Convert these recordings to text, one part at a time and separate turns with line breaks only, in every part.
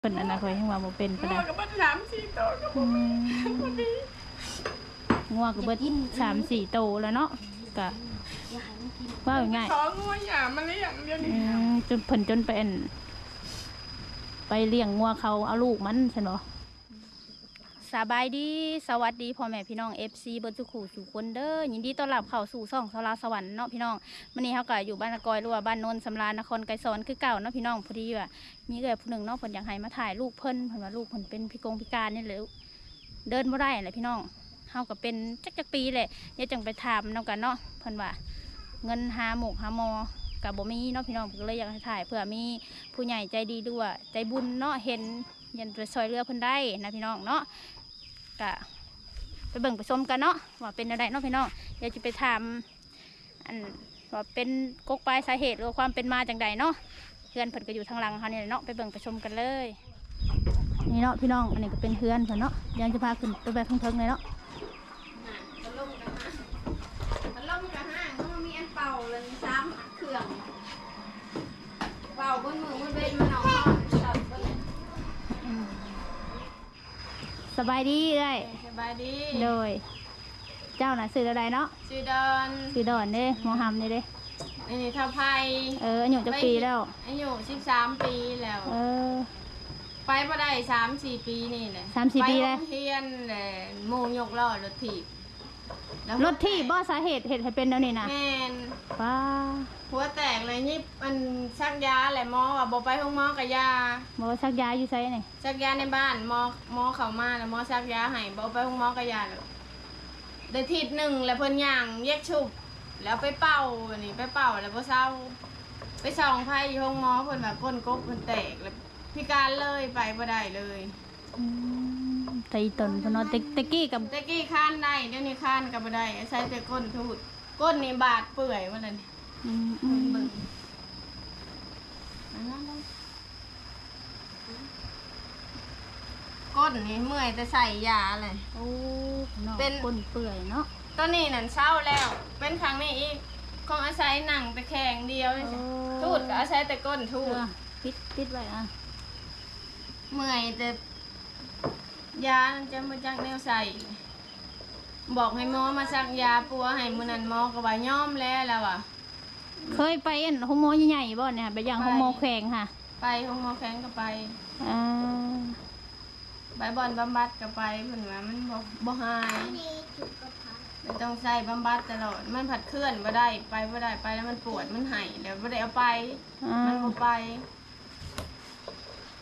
เพิ่นอันนั้นข่อยยังว่าบ่เป็นปาน
งั
ใด
วกับมันสามสี่ตัวก็
อืม
พอดี
งัวก็เบิดสามสี่โตแล้วเนาะก็ว่าง่าย
ของัวหยามาเลี้ยงเดี๋ยว
ๆ
นี้
อืมจนเพิ่นจนไปอันไปเลี้ยงงัวเขาเอาลูกมันซั่นบ่ สบายดีสวัสดีพ่อแม่พี่น้อง FC เบิดสุขุสู่คนเด้อยินดีต้อนรับเข้าสู่ช่องสลาสวรรค์เนาะพี่น้องมื้อนี้เฮาก็อยู่บ้านนากอยหรือว่าบ้านโนนสำราญนครไกรสอนคือเก่าเนาะพี่น้องพอดีว่ามีเอื้อยผู้หนึ่งเนาะเพิ่นอยากให้มาถ่ายลูกเพิ่นเพิ่นว่าลูกเพิ่นเป็นพิกงพิการนี่แหละเดินบ่ได้แหละพี่น้องเฮาก็เป็นจักจักปีแหละเดี๋ยจังไปถามนํกันเนาะเพิ่นว่าเงินหาหมกหาหมอกับบ่มีเนาะพี่น้องก็เลยอยากให้ถ่ายเผื่อมีผู้ใหญ่ใจดีด้วยใจบุญเนาะเห็นยันไปซอยเรือเพิ่นได้นะพี่น้องเนาะ ก็ไปเบิ่งไปชมกันเนาะว่าเป็นอะไรเนาะพี่น้องเดี๋ยวจะไปถามอันว่าเป็นกกปลายสาเหตุหรือความเป็นมาจังใดเนาะเพื่อนเพิ่นก็อยู่ทางหลังเขาเนี่ยเนาะไปเบิ่งไปชมกันเลยนี่เนาะพี่น้องอันนี้ก็เป็นเพื่อนเพิ่นเนาะยังจะพาขึ้นไปแบบเทิงๆเลยเนาะ
มันล่มกันห้างมันล่มกันห้างมันมีอันเป่าเลยซ้ำเครื่องเป่าบนมือมันเป็น
สบายดีเลย
สบายดี
โดย เจ้าน่ะซื้ออะไรเนาะ
ชื่อดอน
ซื้อดอนเด้หมอหำนี่เด้
อันนี้ท่าไพ่
เอออายุจะปีแล้ว
อายุสิบสามปีแล้ว
เออ
ไปมาได้สามสี่ปีนี่แหละ
สามสี่ปีแล้ว
ไปโรงเรียนแหละโมงยกล้อรถถีบ แล้ว
รถที่บ่สาเหตุเหตุให้เป็นแล้วนี่นะ
แม่น
ป้า
หัวแตกเลยยิบมันชักยาแหละหมอว่าบอไปห้องหมอกับยา
บ่ชักยาอยู่ไสนี่
ชักยาในบ้านหมอหมอเข้ามาแล้วหมอชักยาให้บอกไปห้องหมอกระยาเลยได้ทิศหนึ่งแล้วเพิ่นย่างแยกชุบ แล้วไปเป่าอันนี้ไปเป่าแล้วบ่เศร้าไปส่องไพ่อยู่ห้องหมอเพิ่นแบบก้นกบเพิ่นแตกแล้วพิการเลยไปบ่ได้เลย
อืมตีตนเพิ่นเนาะตะตะกี้กับ
ตะกี้ค้านได้เดี๋ยวนี้ค้านก็บ่ได้ใช้แต่ก้นทูดก้นนี่บาดเปื่อยว่านั่น
อืมอืม
เบิ่งอันนั้นเบิ่งก้นนี่เมื่อยแต่ใส่ยาเลย
โอ้เนาะ
เป็น
คนเปื่อยเนาะ
ตอนนี้นั่นเศร้าแล้ว เป็นครั้งนี้อีกคงอาศัยหนังแต่แข็งเดียวนี่จ้ะทูดก็อาศัยแต่ก้นทู
เอ
ด
อปิดปิดไว้อะ
เมื่อยแต่ ยานั่นจะมาจากแนวใส่ บอกให้หมอมาซักยาปัวให้มื้อนั้นหมอก็ว่าย่อมแล้วแล้วอะ
เคยไปอันโฮโมใหญ่ๆบ่เนี่ยไปอย่าง
ไป
โฮโมแขวงค่ะ
ไปห้องหมอแข็งก็ไป
อ่า
ไปบอลบำบัดก็ไปเพิ่นว่ามันบ่บ่หายไม่ต้องใส่บำบัดตลอด มันผัดเคลื่อนบ่ได้ไปบ่ได้ไปแล้วมันปวดมันไห้แล้วบ่ได้เอาไป
อ่า
มันบ่ไป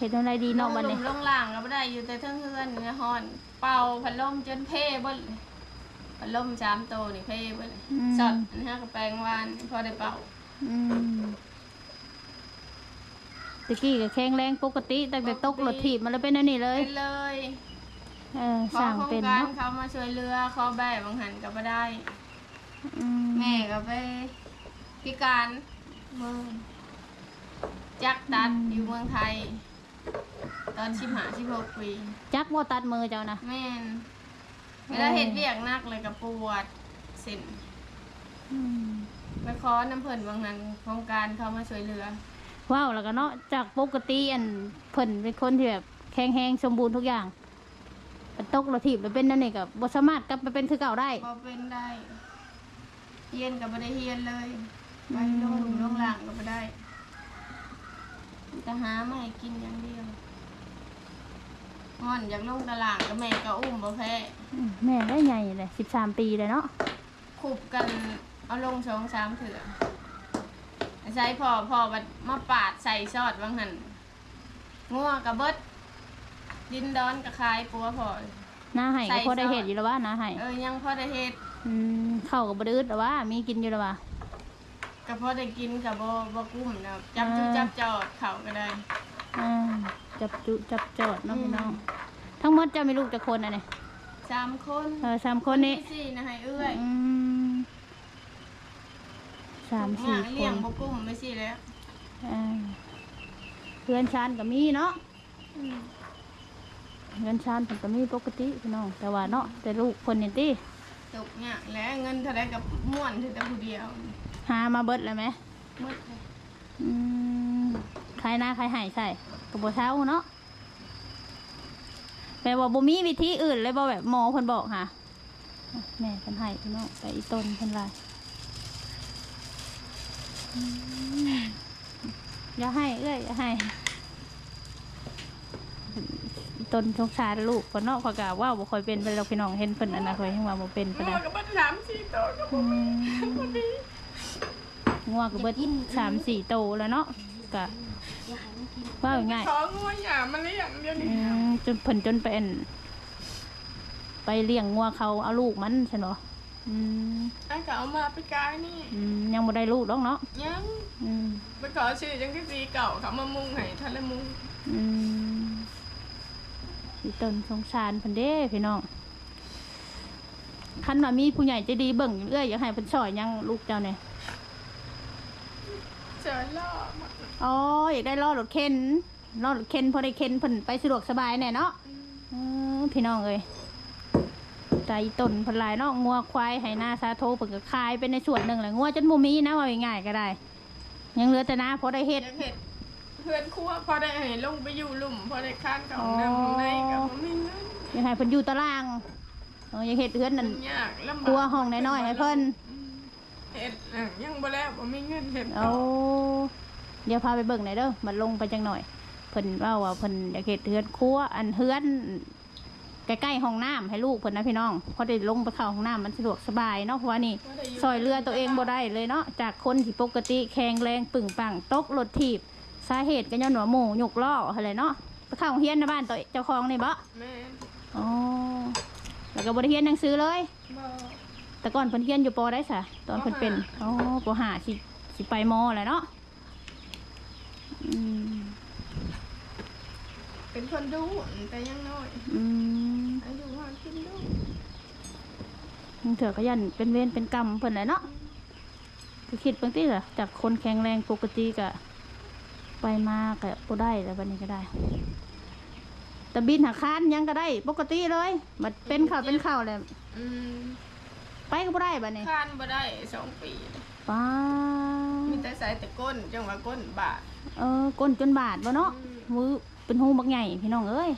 เฮ็ดอะไรดีเนาะบัดนี้
ลงลงล่างก็ไม่ได้อยู่แต่เทั้งเฮือนเนื้อฮ้อน เป่าพัดลมจนเพ่เบิ้ลพัดลมสามโตวนี่เพ่เบิ้ลสดอันนี้กับแปลงวานพอได้เป่า
อืมตะกี้ก็แข็งแรงปกติตั้งแต่ตกรถถีบมันแล้วเป็นอันนี้เลย
เป็นเลย
เออ
ขอ
สั่ง
โครง
เป็น
การ
เนาะ
เขามาช่วยเรือเขาแบกบางหันก็ไม่ได้
อืม
แม่ก็ไปพิการเมืองจักตัดอยู่เมืองไทย ตอนชิมหาชิบหกปี
จักว่าตัดมือเจ้านะ
แม่นเวลาเห็ดเบียกหนักเลยกับปวดเส้น
อืม
ไปขอน้ำเพิ่นบางนั้นโครงการเขามาช่วยเหลือ
ว้าวแล้วก็เนาะจากปกติอันเพิ่นเป็นคนที่แบบแข็งแรงสมบูรณ์ทุกอย่างแต่ตกรถถีบแล้วเป็นนั่นนี่ก็บ่สามารถกลับไปเป็นคือเก่าได้
พอเป็นได้เฮียนกับไม่ได้เฮียนเลยไป
อืม
ลงหลุมลงหลังก็ไม่ได้ จะหามาให้กินอย่างเดียวง่อนอยากลงตลาดกับแม่ก็อุ้มบ่แพ้
อืมแม่ได้ใหญ่เลยสิบสามปีเลยเนาะ
ขุบกันเอาลงสองสามเถื่อใช้พอพอบัดมาปาดใส่ซอดบางหันงัวกับเบิด ดินดอนกับคายปัวพอ
หน้าไห้
ใส่
ก็พอได้
ซอส
เห็ดอยู่แล้วว่าหน้าไห้
เออยังพอได้เฮ็ด
อืมเข้าวกับบดื้อแต่ว่ามีกินอยู่แล้วว่า
ก็พอได้กินกับบ่บ่กุ้มนะจับจุ
อ่า
จับจอดเขาก็ได้
อ่าจับจุจับจอดเนาะพี่น้อง ทั้งหมดเจะมีลูกจะคนอะเนี่ย
สามคน
เออสามคนนี้
ที่สี่นะให้เอื้อย
อืมสามสี่
ห
ค
เลี้ยง
น
บ่กุ้มไม่สิแล้ว
อ่าเพื่อนชานก็มีเนาะเพื่อนชานเพิ่นก็มีปกติพี่น้องแต่ว่าเนาะแต่ลูกคนนี่ติ
ตกเนี่ยแล้วเงินเท่าไรกับม่วนที่แต่ผู้เดียว
หามาเบิดแล้วไหม
หมืดเลย
อืมขายหน้าขายไห้ใส่กระโบเช้าเนาะ
แแป
ลว่าบ่มีวิธีอื่นเลยบ่แบบหมอเพิ่นบอกค่ะอะแม่เพิ่นให้พี่น้องไปอีต้นเพิ่นลายอืมอย่าให้เอ้ยอย่าให้อีต้นสงสารลูกเพิ่นเนาะเขาก็ว่าบ่ค่อยเป็นไปแล้วพี่น้องเห็นเพิ่นอันนั้นค่อยยังว่าบ่เป็นไป
งั
ได้
วกับมันสามสี่ตัวก็บ่มีพอดี
งัวก็เบิดสามสี่โตแล้วเนาะก็ว่าง่าย
ของัวหยามาเลี้ยงเดี๋ยว
ๆ
นี้
อืมจนเพิ่นจนเป็น ไปเลี้ยงงัวเขาเอาลูกมันใช่เนาะอืม
ไอ้ก็เอามาไปกายนี่
อืมยังบ่ได้ลูกดอกเนาะ
ยัง
อืม
ไปขอชื่อจังที่สีเก่าเขามามุงให้ทะเลมุง
อืมสิต้นสงสารเพิ่นเด้พี่น้องคันว่ามีผู้ใหญ่ใจดีเบิ่งเอื้อยอยากให้เพิ่นช่วยหยังลูกเจ้าเนี่ย
เจอล่อมา
อ๋ออยากได้ล้อรถเข็นล้อรถเข็นพอได้เข็นเพิ่นไปสะดวกสบายแน่เนาะอืมพี่น้องเอ้ยใจต้นเพนหลายเนาะงัวควายไหหน้าซาโทเปิดก็คายเป็นในส่วนหนึ่งแหละงัวจนบ่มีนะว่าง่ายๆก็ได้ ยังเหลือแต่นาพอได้เฮ็ด
อยากเห็ดเพื่อนครัวพอได้ให้ลงไปอยู่หลุมพอได้ค้านเขา
อ๋อ
น้ำในกับบ่มีเงิน
ยังให้เพิ่นอยู่ตารางเออยังเฮ็ดเฮือนนั่น
มันยากลำบาก
ครัวห้องน้อยๆให้เพิ่น
อื มเห็ดอะยังบ่แล้วบ่มีเงินเห็ด
เอาเดี๋ยวพาไปเบิ่งหน่อยเด้อมันลงไปจังหน่อยเพิ่นว่าว่าเพิ่นอยากเฮ็ดเฮือนครัวอันเฮือนใกล้ๆห้องน้ำให้ลูกเพิ่นนะพี่น้องพอได้ลงไปเข้าห้องน้ำมันสะดวกสบายเนาะเพราะว่านี่
บ่ได้ยู่
ซอยเรือตัวเองบ่ได้เลยเนาะจากคนที่ปกติแข็งแรงปึงปังตกรถถีบสาเหตุก็ย้อนหัวหมูหยกล้ออะไรเนาะไปเข้าโรงเรียนในบ้านตัวเจ้าของนี่บ่
แม่
อ๋อแล้วก็บ่ได้เรียนหนังสือเลย
บ่
แต่ก่อนเพิ่นเรียนอยู่ปอได้ซะตอนเพิ่นเป็นอ๋อปห้าสิสิไปมอแหละเนาะอืม
เป็นคนดูแต่ยังน้อย
อืม
อายุห้าขึ้นดู
บางเถื่อก็ยันเป็นเวรเป็นกรรมเพิ่นแหละเนาะคือคิดบางทีล่ะจากคนแข็งแรงปกติก็ไปมาก็บ่ได้แล้วบัดนี้ก็ได้แต่บินหักคานยังก็ได้ ปกติเลยบัดเป็นข่าวเป็นข่าวเลย
อืม
ไปก็บ่ได้บัดนี้
คานบ่ได้สองปี
ป้า
มีแต่ใส่แต่ก้นจังว่าก้นบาด
เออก้นจนบาดบ่เนาะ
อืม
มือเป็นหูบักใหญ่พี่น้องเอ้ย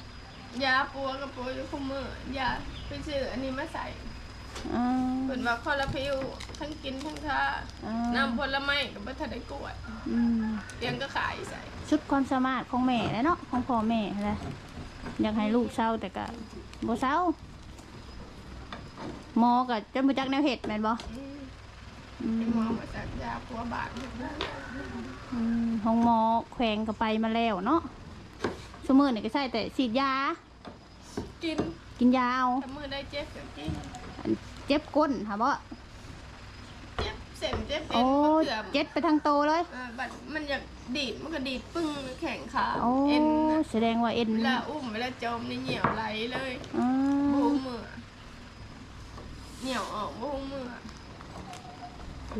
ยาปัวกับปัวอยู่คู่มือยาไปซื้ออันนี้มาใส่
เออ
เพิ่นว่าคอลาพิวทั้งกินทั้งทา
เออ
น้ำผลไม้ก็บ่ทันได้กวด
อืม
เตียงก็ขายใส่
ชุดความสามารถของแม่แหละเนาะของพ่อแม่แหละอยากให้ลูกเศร้าแต่ก็บ่เศร้า หมอก็จนบ่จักแนวเฮ็ดแม่นบ่
อืม
อืม
เป็นหมอมาจากยาปัวบาดอยู่นั่น
อืมห้องหมอแขวงก็ไปมาแล้วเนาะสมือนี่ก็ใช่แต่ฉีดยา
กิน
กินยาเอา
ถ้ามือได้เจ็บก็กิน
อันเจ็บก้นค่ะบ่
เจ็บเส้นเจ็บเอ็
โอ้
นก็เกือบ
เจ็บไปทางโตเลย
เออบัดมันอยากดีดมันก็ดีดปึ้งแข็งขา
โอ้
เอ็นน่ะ
แสดงว่าเอ็น
เวลาอุ้มเวลาจมนี่เหนียวไหลเลย
อ่า
บูมือ เหนียวออกบูมือ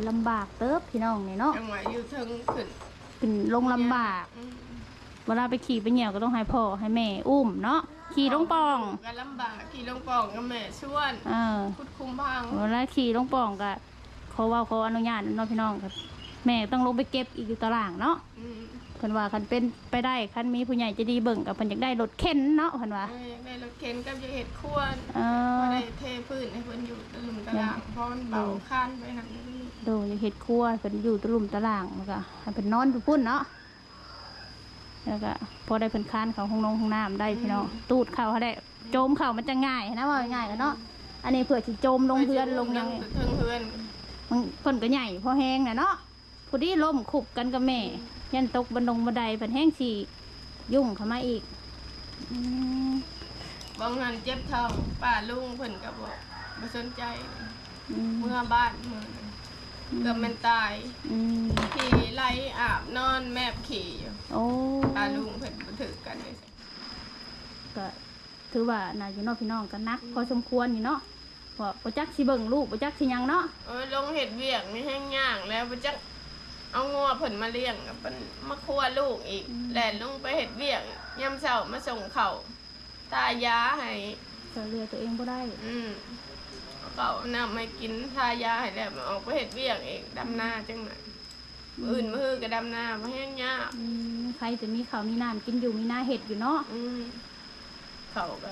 ลำบากเติบพี่น้องนี่เนาะ
จังหวะอยู่เทึงขึ้น
เป็นลงลำบาก
อืม
เวลาไปขี่ไปเหยี่ยวก็ต้องให้พ่อให้แม่อุ้มเนาะขี่ลงปอง
ก็ลำบากขี่ลงปองกับแม่ชวน
เออ
พุดคุมพัง
เวลาขี่ลงปองก็เขาเว่าเขาอนุญาตเนาะพี่น้องก็แม่ต้องลงไปเก็บอีกอยู่ตารางเนาะ
อืม
เพิ่นว่าคันเป็นไปได้คันมีผู้ใหญ่ใจะดีเบิ่งกับเพิ่นอยากได้รถเข็นเนาะเพิ่นว่า
เอ้ยได้รถเข็นกับยาเห็ดขวด
เอ
พอ
อ
ได้เทพื้นให้เพิ่นอยู่ตะลุมตะลางเพราะมันเบาข้านไปหันนี่
ดูอยากเฮ็ดครัวเพิ่นอยู่ตะลุ่มตะล่างแล้วก็ให้เพิ่นนอนอยู่พุ่นเนาะแล้วก็พอได้เพิ่นคานเข้าห้องนงห้องน้ำได้พี่น้องตูดเข้าเขาได้โจมเข้ามันจะง่ายนะว่าง่ายกันเนาะอันนี้เผื่อสิโจมลงเฮือนลงหยัง
เทิงเฮือน
มันเพิ่นก็ใหญ่พอแห้งน่ะเนาะพอดีล้มขุบกันกับแม่ ยันตกบันดงบันไดเพิ่นแห้งสิยุ่งเข้ามาอีกอืม
บางหันเจ็บท้องป้าลุงเพิ่นก็บอกบ่สนใจ
อืม
เมื่อบ้านเมื่อนั้นเกือบมันตาย
อืม
ขี่ไล่อาบนอนแมบขี่อยู่
โอ้
ป้าลุงเพิ่นบ่ถือกันเลย
ก็ถือว่าน่าอยู่เนอกพี่น้องกันนักพอสมควรอยู่เนาะเพราะบ่จักสิเบิ่งลูกบ่จักสิหยังเนาะ
เออลงเห็ดเวียกนี่แห้งย่างแล้วบ่จัก เอางัวเพิ่นมาเลี้ยงกับเพิ่นมาคั่วลูกอีกแล่นลงไปเห็ดเวียกยามเช้ามาส่งข้าวตายาให้
ช่วยเหลือตัวเองบ่ได้
อืมเอาเขาเอาน้ำให้กินทายาให้แล้วมันออกไปเห็ดเวียกเองดำนาจังไหนมื้ออื่นมือก็ดำนามาแห้งยาก
อืมใครจะมีข้าวมีน้ำกินอยู่มีหน้าเห็ดอยู่เนาะ
อืมเขาก็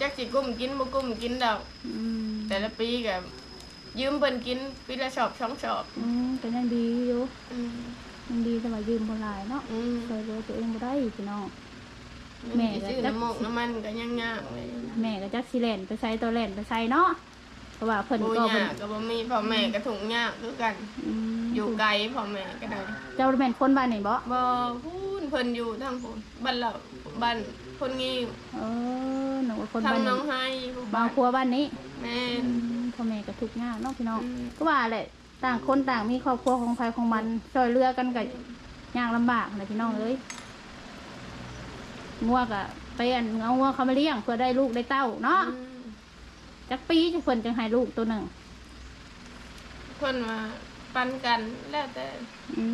จักสิกุ้มกินบ่กุ้มกินดอก
อืม
แต่ละปีก็ ยืมเพิ่นกินปีละชอบช่องชอบ
อืมก็ยังดีอยู่
อืม
ยังดีแต่ว่ายืมบ่หลายเนาะ
อืม
ช่วยเหลือตัวเองบ่ได้พี่น้อง
แม่ซื้อน้ำมกน้ำมันก็ยังยากเลย
แม่ก็จักสิแล่นไปใส่ตัวแล่นไปใส่เนาะเพราะว่าเพิ่น
บ่
ก็เพิ่น
ยากก็บ่มีพ่อแม่ก็ถุงยากคือกัน
อืม
อยู่ไกลพ่อแม่ก็ได้
เจ้าแม่นคนบ้านนี่บ่
บ่พูนเพิ่นอยู่ทางพูนบ้านเราบ้านคนงี้
เออหนูว่าคน
ทา
บ้างน
น้
นี้
องไห้ผู้
บางครัวบ้านนี้
แม่น
พ่อแม่ก็ทุกข์ยากเนาะพี่น้อง
อืม
ก็ว่าแหละต่างคนต่างมีครอบครัวของใครของมันช่วยเหลือกันก็ยากลำบากนะพี่น้องเอ้ยงัวก็ไปอันเอางัวเขามาเลี้ยงเพื่อได้ลูกได้เต้าเนาะ
อืม
จักปีจะเพิ่นจังให้ลูกตัวหนึ่ง
เพิ่นว่าปันกันแล้วแต่
อื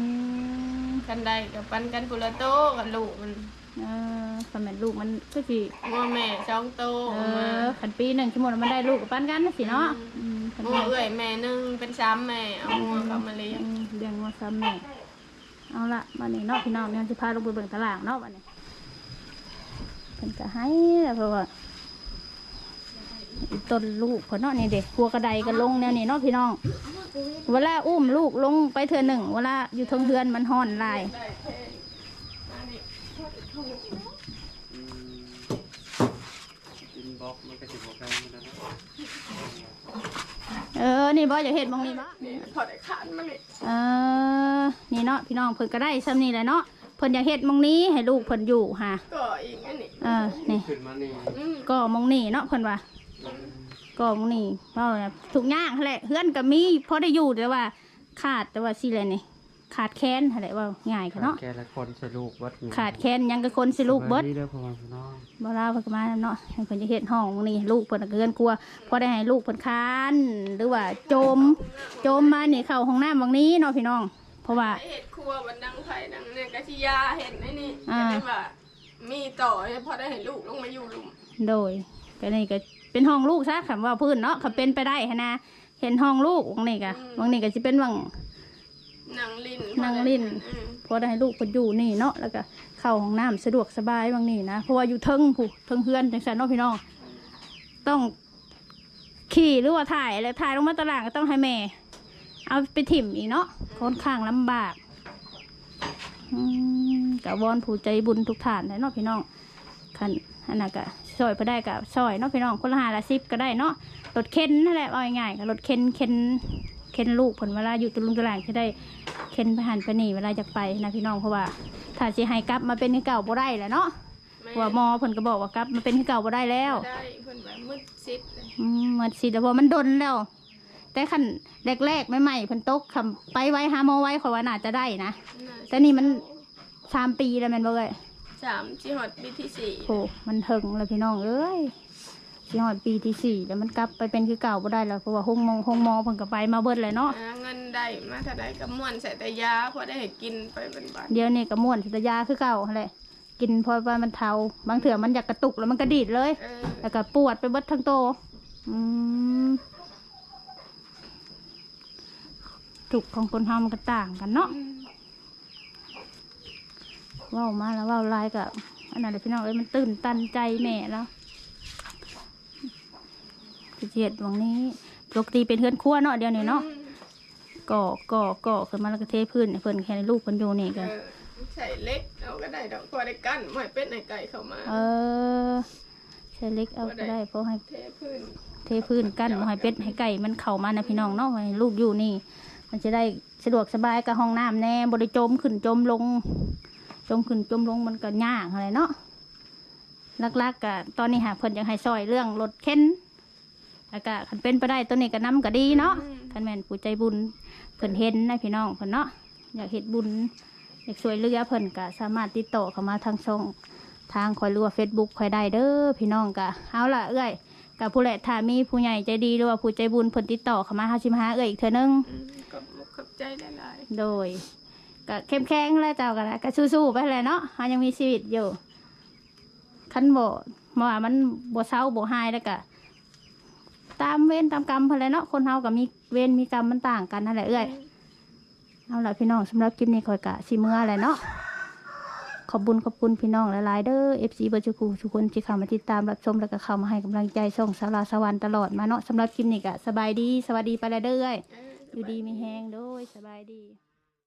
ม
กันได้กับปันกันปุละโตกับลูกมัน
เออสมัยลูกมันก็สิ
งัวแม่สองโต
เอ
ออกมา
อขันปีหนึ่งชั่วโมงมันได้ลูกกับปั้นกันนะสิเนาะอืมขัน
งัวเอื้อยแม่หนึงเป็นสามแม่เอางัวเขามาเลี้ยง
อืมเลี้ยงงัวซ้ำแม่เอาละวันนี้เนาะพี่น้องเนี่ยจะพาลงไปเบิ่งตลาดเนาะวันนี้เพิ่นก็ให้แล้วเพราะว่าอีต้นลูกเพิ่นเนาะนี่เด็กหัวกระไดก็ลงแนวนี้เนาะพี่น้อง เวลาอุ้มลูกลงไปเทือหนึ่งเวลาอยู่เทางเฮือนมันห่อนหลาย
มันก็สิบบอกได้มันนะ
เออ นี่บ่อย่าเห็ดมองนี่บ่
นี่พอได้ขานมาเลย
เออ นี่เนาะพี่น้องเพิ่นก็ได้ซ้ำนี่แหละเนาะ เพิ่นอยากเฮ็ดมองนี้ให้ลูกเพิ่นอยู่ค่ะ
ก็อีกอันนี้
เออ นี่
ขึ้นมานี่
อืม
ก็มองนี่เนาะเพิ่นว่า ก็มองนี่เว้าเนี่ยทุกอย่างนั่นแหละเฮือนก็มีพอได้อยู่แต่ว่าขาดแต่ว่าสิแหละนี่ ขาดแค้นนั่นแหละว่าง่ายค่ะเนาะ
แกละคนใส่ลูกวัดนี่
ขาดแค้นยังกับคนสิลูกเบิด
สบายดีเด้อพ่อแม่พี่น้อง
บ่ลาเพิ่นก็มาเนาะให้เพิ่นจะเฮ็ดห้องนี่ลูกเพิ่นก็เกินกลัวพอได้ให้ลูกเพิ่นค้านหรือว่าโจมโจมมานี่เข้าห้องน้ำวังนี้เนาะพี่น้อง เพราะว่า
ไอเห็ดครัวบันดังไผ่ดังเนี่ยกะทิยาเห็ดไอ้นี่
อ่า
จะได้ว่ามีต่อให้พอได้เห็นลูกลงมาอยู่หลุม
โดยก็นี่ก็เป็นห้องลูกซะคำว่าพื้นเนาะเขาเป็นไปได้หั้นนะเห็นห้องลูกวังนี้ก็วังนี้ก็สิเป็นวัง
นางลิน
นางลิ้น
อืม
พอได้ให้ลูกเพิ่นอยู่นี่เนาะแล้วก็เข้าห้องน้ำสะดวกสบายวังนี้นะเพราะว่าอยู่เทิงผู้เทิงเฮือนจังซั่นเนาะพี่น้องต้องขี่หรือว่าถ่ายแล้วถ่ายลงมาตารางก็ต้องให้แม่ เอาไปถิ่มอีกเนาะค่อนข้างลำบากอืมกับวอนผู้ใจบุญทุกฐานเลยเนาะพี่น้องคันอันนั้นก็ซอยไปได้กับซอยเนาะพี่น้องคนละห้าละสิบก็ได้เนาะรถเข็นนั่นแหละเอาง่ายๆกับรถเข็นเข็น เข็นลูกผลเวลาอยู่ตุลุงตุลางจะได้เข็นไปหันไปนี่เวลาจะไปนะพี่น้องเพราะว่า ถ้าสิให้กลับมาเป็นที่เก่าบ่ได้แหละเนาะ
แม่
เพราะว่าหมอเพิ่นก็บอกว่ากลับมาเป็นที่เก่าบ่ได้แล้ว
ได้เพิ่นแบบมืดซิดเลย
อืมมันสิแต่พอมันดนแล้ว แต่คันแรกๆใหม่ๆเพิ่นตกคำไปไว้หาหมอไว้ขอยว่าน่าจะได้นะ
น่า
แต่นี่มันสามปีแล้วแมันบ่เอ้ย
สามจีฮอดปีที่สี่
โหมันถึงแล้วพี่น้องเอ้ย สิฮอดปีที่สี่แล้วมันกลับไปเป็นคือเก่าบ่ได้แล้วเพราะว่าห้องมองห้องหมอเพิ่นก็ไปมาเบิดเลยเนาะ
หาเงินได้มาถ้าได้ก็ม่วนใส่แต่ยาพอได้ให้กินไปเป็นบาท
เดี๋ยวนี้ก็ม่วนสิตยาคือเก่าหั่นแหละกินพอว่ามันเทาบางเถื่อมันอยากกระตุกแล้วมันกระดีดเลย
เออ
แล้วก็ปวดไปเบิดทั้งโตวอืมทุกข์ของคนเฮามันก็ต่างกันเนาะ
อืม
เว้ามาแล้วเว้าหลายกับอันนั้นแหละพี่น้องเอ้ยมันตื่นตันใจแม่แล้ว สิเจ็ดวังนี้ปกติเป็นเฮือนครัวเนาะเดี๋ยวนี้เนาะก่อก่อก่อขึ้นมาแล้วก็เทพื้นให้เพิ่นแค่ในลูกเพิ่นอยู่นี่
เอ
ก็
อใส่เล็กเอาก็ได้ดอกพอได้กั้นหมอยเป็ดในไก่เข้ามา
เออใช้เล็กเอาก็ได้เพราะให้
เทพื้น
เทพื้นกั้นบ่ให้เป็ดให้ไก่มันเข้ามานะพี่น้องเนาะให้ลูกอยู่นี่ มันจะได้สะดวกสบายกับห้องน้ำแน่บริจมขึ้นจมลง จมขึ้นจมลงมันก็ยากอะไรเนาะลักๆกะตอนนี้หาเพิ่นยังให้ซอยเรื่องรถเข็น แล้วก็คันเป็นไปได้ตัวนี้ก็น้ำก็ดีเนาะคันแม่นผู้ใจบุญเพิ่นเห็นนะพี่น้องเพิ่นเนาะอยากเฮ็ดบุญอยากช่วยเหลือเพิ่นก็สามารถติดต่อเข้ามาทางช่องทางคอยหรือว่าเฟซบุ๊กคอยได้เด้อพี่น้องก็เอาล่ะเอ้ยกับผู้แหละถ้ามีผู้ใหญ่ใจดีหรือว่าผู้ใจบุญเพิ่นติดต่อเข้ามาเฮาสิมาหาเอ้ยอีกเทื่อนึง
อืมก็มุกขับใจหลาย
โดยก็เข้มแข็งแล้วเจ้ากันแล้วก็สู้ๆไปเลยเนาะเรายังมีชีวิตอยู่คันบ่บ่ว่ามันบ่เศร้าบ่หายแล้วก็ ตามเวรตามกรรมพนแหละเนาะคนเฮาก็มีเวรมีกรรมมันต่างกันนั่นแหละเอ้อยเอาล่ะพี่น้องสำหรับคลิปนี้คอยกะสิเมื่อแหละเนาะขอบบุญขอบคุณพี่น้องหลายๆเด้อ FC เบอร์จูคูทุกคนที่เข้ามาติดตามรับชมแล้วก็เข้ามาให้กำลังใจส่งสาราสวรรค์ตลอดมาเนาะสำหรับคลิปนี้ก็สบายดีสวัสดีไปแล้วเด้อเอ้ยอยู่ดีมีแฮงโดยสบายดี